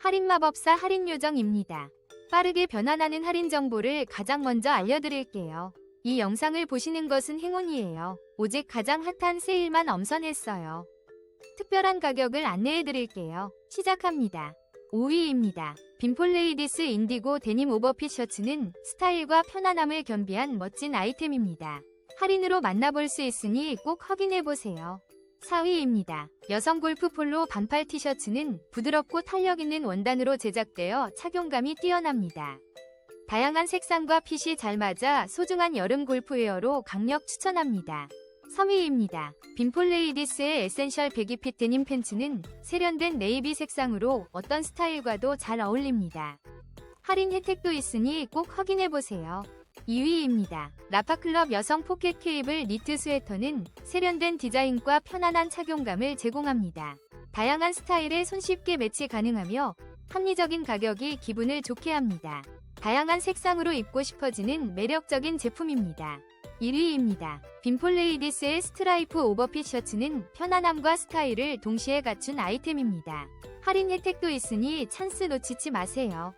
할인 마법사 할인 요정입니다. 빠르게 변환하는 할인 정보를 가장 먼저 알려드릴게요. 이 영상을 보시는 것은 행운이에요. 오직 가장 핫한 세일만 엄선했어요. 특별한 가격을 안내해드릴게요. 시작합니다. 5위입니다. 빈폴레이디스 인디고 데님 오버핏 셔츠는 스타일과 편안함을 겸비한 멋진 아이템입니다. 할인으로 만나볼 수 있으니 꼭 확인해보세요. 4위입니다. 여성 골프 폴로 반팔 티셔츠는 부드럽고 탄력 있는 원단으로 제작되어 착용감이 뛰어납니다. 다양한 색상과 핏이 잘 맞아 소중한 여름 골프웨어로 강력 추천합니다. 3위입니다. 빈폴레이디스의 에센셜 데님 팬츠는 세련된 네이비 색상으로 어떤 스타일과도 잘 어울립니다. 할인 혜택도 있으니 꼭 확인해보세요. 2위입니다. 라파클럽 여성 포켓 케이블 니트 스웨터는 세련된 디자인과 편안한 착용감을 제공합니다. 다양한 스타일에 손쉽게 매치 가능하며 합리적인 가격이 기분을 좋게 합니다. 다양한 색상으로 입고 싶어지는 매력적인 제품입니다. 1위입니다. 빈폴레이디스의 스트라이프 오버핏 셔츠는 편안함과 스타일을 동시에 갖춘 아이템입니다. 할인 혜택도 있으니 찬스 놓치지 마세요.